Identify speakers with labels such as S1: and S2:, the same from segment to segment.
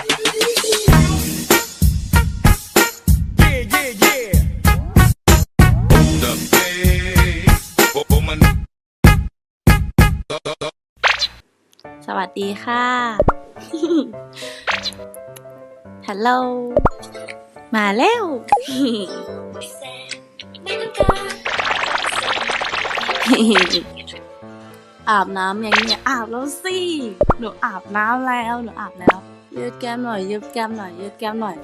S1: สวัสดีค่ะ ฮัลโหล มาแล้ว อาบน้ำยังเนี่ยอาบแล้วสิ หนูอาบน้ำแล้ว หนูอาบแล้ว ยืดแก้มหน่อย ยืดแก้มหน่อยยืดแก้มหน่อย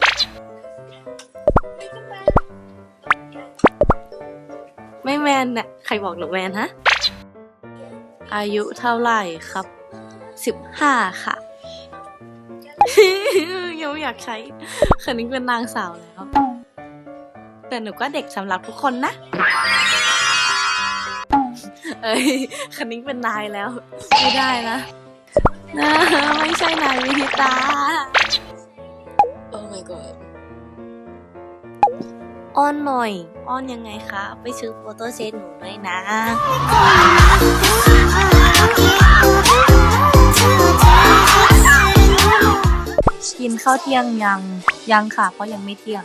S1: ไม่แมนน่ะใครบอกหนูแมนฮะ อายุเท่าไหร่ครับสิบห้าค่ะ ยังไม่อยากใช้คันนี้เป็นนางสาวแล้วแต่หนูก็เด็กสำหรับทุกคนนะ เอ้ยคันนี้เป็นนายแล้ว ไม่ได้นะ นะไม่ใช่นายวิธิตา
S2: Oh my god
S1: อ้อนหน่อย อ้อนยังไงคะ ไปซื้อโฟโต้เซตหนูด้วยนะ กินข้าวเที่ยงยัง ยังค่ะ เพราะยังไม่เที่ยง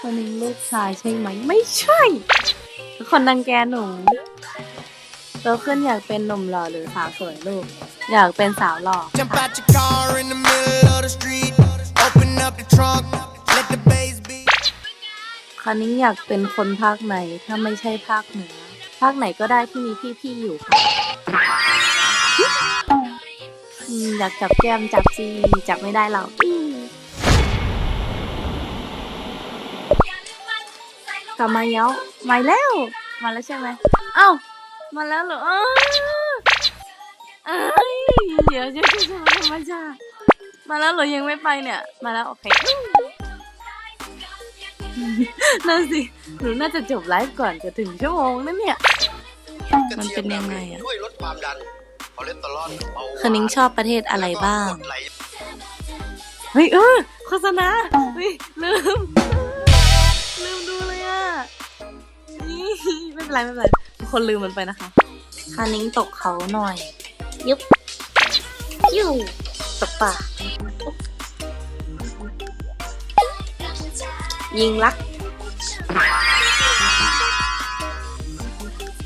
S1: คนนี้ลูกชายใช่ไหม ไม่ใช่ทุกคนดังแกหนู เราขึ้นอยากเป็นหนุ่มหล่อหรือสาวสวยลูก อยากเป็นสาวหล่อ
S3: Jump out your car in the middle of the street. Open up the trunk. Let the bass beat.
S1: คราวนี้อยากเป็นคนภาคไหนถ้าไม่ใช่ภาคเหนือ ภาคไหนก็ได้ที่มีพี่ๆอยู่ค่ะอืมอยากจับแก้มจับซีจับไม่ได้เราอื้อกลับมาเย้ามาแล้ว มาแล้วใช่ไหมเอ้า มาแล้วเหรออ้าวเอ้ยเดี๋ยวจะจะมาธรรมชาติมาแล้วเหรอยังไม่ไปเนี่ย มาแล้วโอเคนั่นสิหนูน่าจะจบไลฟ์ก่อนจะถึงชั่วโมงนั่นเนี่ย มันเป็นยังไงอะ
S4: ช่วยลดความดันคอเลสเตอรอลเบาหวาน
S1: คณิงชอบประเทศอะไรบ้าง เฮ้ยเออโฆษณาเฮ้ยลืม ลืมดูเลยอะนี่ไม่เป็นไรไม่เป็นไร คนลืมมันไปนะคะ คานิ้งตกเขาหน่อย ยุบยิ้วตกปากยิงลัก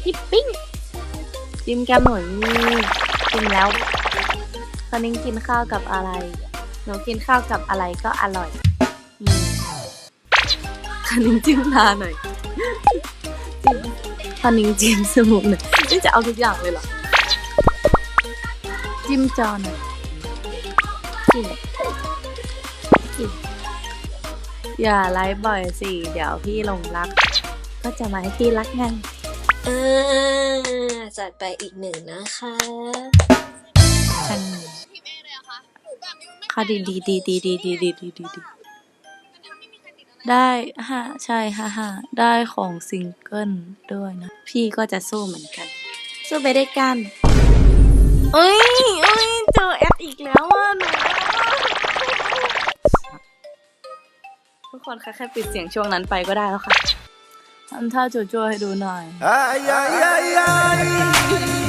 S1: ยิปปิ้งจิ้มแก้มหน่อยนี่กินแล้วคานิ้งกินข้าวกับอะไร หนูกินข้าวกับอะไรก็อร่อยอืมคันนิ้งจิ้มตาหน่อยจิ้ มคันนิ้งจิ้มสมุกหน่อยนี่จะเอาทุกอย่างเลยเหรอ จิ้มจอหน่อยจิ้มจิ้มอย่าไลฟ์บ่อยสิ เดี๋ยวพี่หลงรัก ก็จะมาให้พี่รักไง
S2: อ่าจัดไปอีกหนึ่งนะคะ
S1: คันค่ะดีดีดีดีดีดีดีดีดีดี ได้ฮะใช่ฮ่าฮ่าได้ของซิงเกิลด้วยนะ พี่ก็จะสู้เหมือนกัน สู้ไปด้วยกัน เอ้ยเอ้ยเจอแอดอีกแล้วอะหนูทุกคนคะแค่ปิดเสียงช่วงนั้นไปก็ได้แล้วค่ะทำท่าโจโจ้ให้ดูหน่อย
S3: Ay, ay, ay, ay.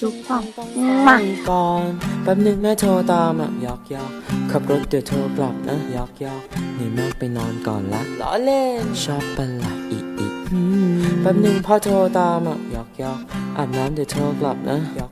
S1: ชุบป่อง
S5: มา
S1: มา
S5: ก่อนแป๊บหนึ่งแม่โทรตามอะหยอกหยอกขับรถเดี๋ยวโทรกลับนะหยอกหยอกนี่แม่ไปนอนก่อนละล้อเล่นชอบปะละอีอีอืมแป๊บหนึ่งพ่อโทรตามอะหยอกหยอกอาบน้ำเดี๋ยวโทรกลับนะหยอกหยอก